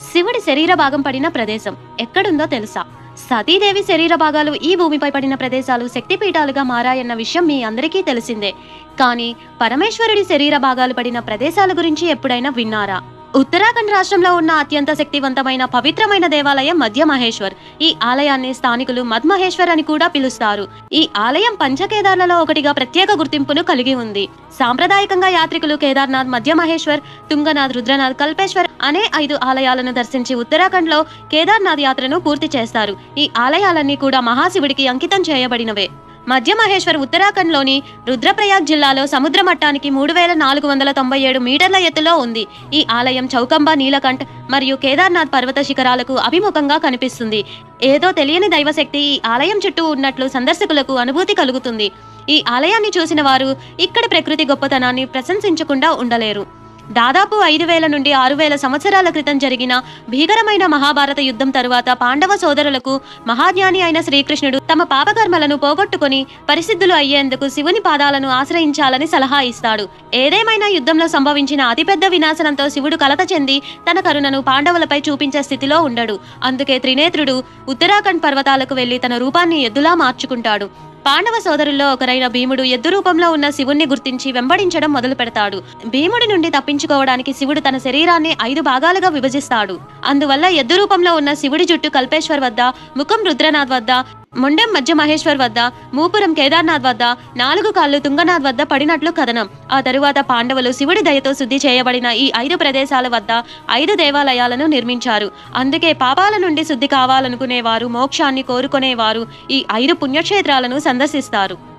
శివుడి శరీర భాగం పడిన ప్రదేశం ఎక్కడుందో తెలుసా? సతీదేవి శరీర భాగాలు ఈ భూమిపై పడిన ప్రదేశాలు శక్తిపీఠాలుగా మారాయన్న విషయం మీ అందరికీ తెలిసిందే. కానీ పరమేశ్వరుడి శరీర భాగాలు పడిన ప్రదేశాల గురించి ఎప్పుడైనా విన్నారా? ఉత్తరాఖండ్ రాష్ట్రంలో ఉన్న అత్యంత శక్తివంతమైన పవిత్రమైన దేవాలయం మధ్య మహేశ్వర్ ఈ ఆలయాన్ని స్థానికులు మధ్మహేశ్వర్ అని కూడా పిలుస్తారు. ఈ ఆలయం పంచకేదార్లలో ఒకటిగా ప్రత్యేక గుర్తింపును కలిగి ఉంది. సాంప్రదాయకంగా యాత్రికులు కేదార్నాథ్ మధ్య మహేశ్వర్ తుంగనాథ్ రుద్రనాథ్ కల్పేశ్వర్ అనే ఐదు ఆలయాలను దర్శించి ఉత్తరాఖండ్లో కేదార్నాథ్ యాత్రను పూర్తి చేస్తారు. ఈ ఆలయాలన్నీ కూడా మహాశివుడికి అంకితం చేయబడినవే. మధ్య మహేశ్వర్ ఉత్తరాఖండ్లోని రుద్రప్రయాగ్ జిల్లాలో సముద్ర మట్టానికి మూడు వేల నాలుగు వందల తొంభై ఏడు మీటర్ల ఎత్తులో ఉంది. ఈ ఆలయం చౌకంబ నీలకంఠ్ మరియు కేదార్నాథ్ పర్వత శిఖరాలకు అభిముఖంగా కనిపిస్తుంది. ఏదో తెలియని దైవశక్తి ఈ ఆలయం చుట్టూ ఉన్నట్లు సందర్శకులకు అనుభూతి కలుగుతుంది. ఈ ఆలయాన్ని చూసిన వారు ఇక్కడి ప్రకృతి గొప్పతనాన్ని ప్రశంసించకుండా ఉండలేరు. దాదాపు ఐదు వేల నుండి ఆరు వేల సంవత్సరాల క్రితం జరిగిన భీకరమైన మహాభారత యుద్ధం తరువాత పాండవ సోదరులకు మహాజ్ఞాని అయిన శ్రీకృష్ణుడు తమ పాపకర్మలను పోగొట్టుకుని పరిసిద్ధులు అయ్యేందుకు శివుని పాదాలను ఆశ్రయించాలని సలహా ఇస్తాడు. ఏదేమైనా యుద్ధంలో సంభవించిన అతిపెద్ద వినాశనంతో శివుడు కలత చెంది తన కరుణను పాండవులపై చూపించే స్థితిలో ఉండడు. అందుకే త్రినేత్రుడు ఉత్తరాఖండ్ పర్వతాలకు వెళ్ళి తన రూపాన్ని ఎద్దులా మార్చుకుంటాడు. పాండవ సోదరుల్లో ఒకరైన భీముడు ఎద్దు రూపంలో ఉన్న శివుణ్ణి గుర్తించి వెంబడించడం మొదలు పెడతాడు. భీముడి నుండి తప్పించుకోవడానికి శివుడు తన శరీరాన్ని ఐదు భాగాలుగా విభజిస్తాడు. అందువల్ల ఎద్దు రూపంలో ఉన్న శివుడి జుట్టు కల్పేశ్వర్ వద్ద ముఖం రుద్రనాథ్ వద్ద మొండెం మధ్య మహేశ్వర్ వద్ద మూపురం కేదార్నాథ్ వద్ద నాలుగు కాళ్ళు తుంగనాథ్ వద్ద పడినట్లు కథనం. ఆ తరువాత పాండవులు శివుడి దయతో శుద్ధి చేయబడిన ఈ ఐదు ప్రదేశాల వద్ద ఐదు దేవాలయాలను నిర్మించారు. అందుకే పాపాల నుండి శుద్ధి కావాలనుకునేవారు మోక్షాన్ని కోరుకునేవారు ఈ ఐదు పుణ్యక్షేత్రాలను సందర్శిస్తారు.